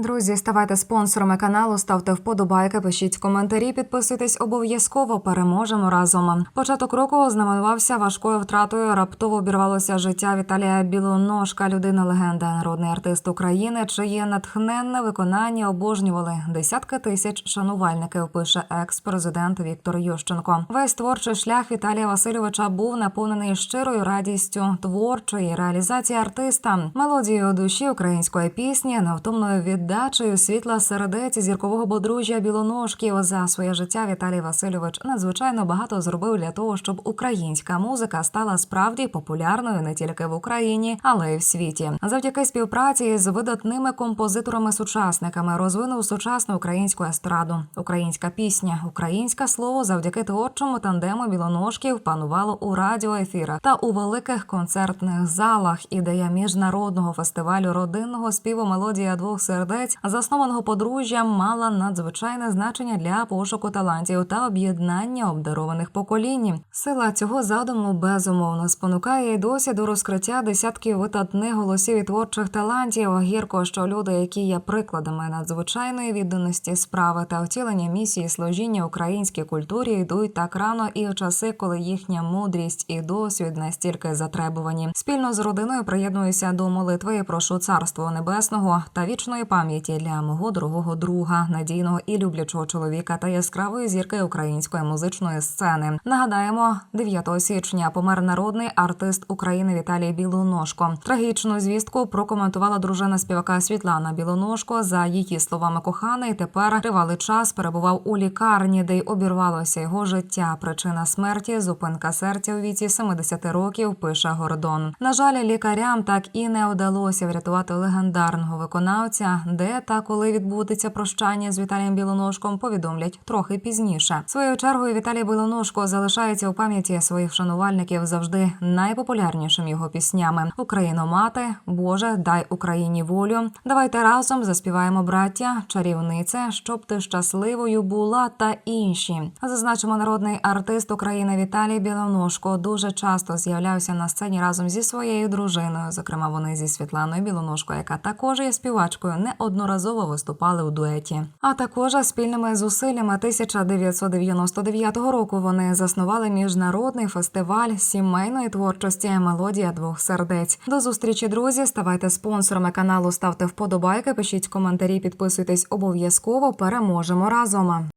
Друзі, ставайте спонсорами каналу, ставте вподобайки, пишіть коментарі, підписуйтесь обов'язково. Переможемо разом. Початок року ознаменувався важкою втратою. Раптово обірвалося життя Віталія Білоножка, людина легенда, народний артист України, чиє натхненне виконання обожнювали десятки тисяч шанувальників. Пише екс-президент Віктор Ющенко. Весь творчий шлях Віталія Васильовича був наповнений щирою радістю творчої реалізації артиста, мелодією душі української пісні, невтомною віддачею світла сердець зіркового подружжя білоножків. За своє життя Віталій Васильович надзвичайно багато зробив для того, щоб українська музика стала справді популярною не тільки в Україні, але й в світі. Завдяки співпраці з видатними композиторами-сучасниками розвинув сучасну українську естраду, українська пісня, українське слово завдяки творчому тандему білоножків панувало у радіоефірах та у великих концертних залах. Ідея міжнародного фестивалю родинного співу Мелодія двох сердець, заснованого подружжям, мала надзвичайне значення для пошуку талантів та об'єднання обдарованих поколінь. Сила цього задуму безумовно спонукає і досі до розкриття десятків витатних голосів і творчих талантів. Гірко, що люди, які є прикладами надзвичайної відданості справи та втілення місії служіння українській культурі, йдуть так рано і в часи, коли їхня мудрість і досвід настільки затребувані. Спільно з родиною приєднуюся до молитви прошу царство небесного та вічної пам'яті для мого дорогого друга, надійного і люблячого чоловіка та яскравої зірки української музичної сцени. Нагадаємо, 9 січня помер народний артист України Віталій Білоножко. Трагічну звістку прокоментувала дружина співака Світлана Білоножко. За її словами, коханий тепер тривалий час перебував у лікарні, де й обірвалося його життя. Причина смерті зупинка серця у віці 70 років. Пише Гордон. На жаль, лікарям так і не вдалося врятувати легендарного виконавця, де та коли відбудеться прощання з Віталієм Білоножком, повідомлять трохи пізніше. Своєю чергою Віталій Білоножко залишається у пам'яті своїх шанувальників завжди найпопулярнішим його піснями: Україно, мати, Боже, дай Україні волю. Давайте разом заспіваємо браття, чарівнице, щоб ти щасливою була та інші. Зазначимо, народний артист України Віталій Білоножко дуже часто з'являвся на сцені разом зі своєю дружиною. Зокрема, вони зі Світланою Білоножко, яка також є співачкою, неодноразово виступали у дуеті. А також спільними зусиллями 1999 року вони заснували міжнародний фестиваль сімейної творчості Мелодія двох сердець. До зустрічі, друзі. Ставайте спонсорами каналу, ставте вподобайки, пишіть коментарі, підписуйтесь обов'язково. Переможемо разом.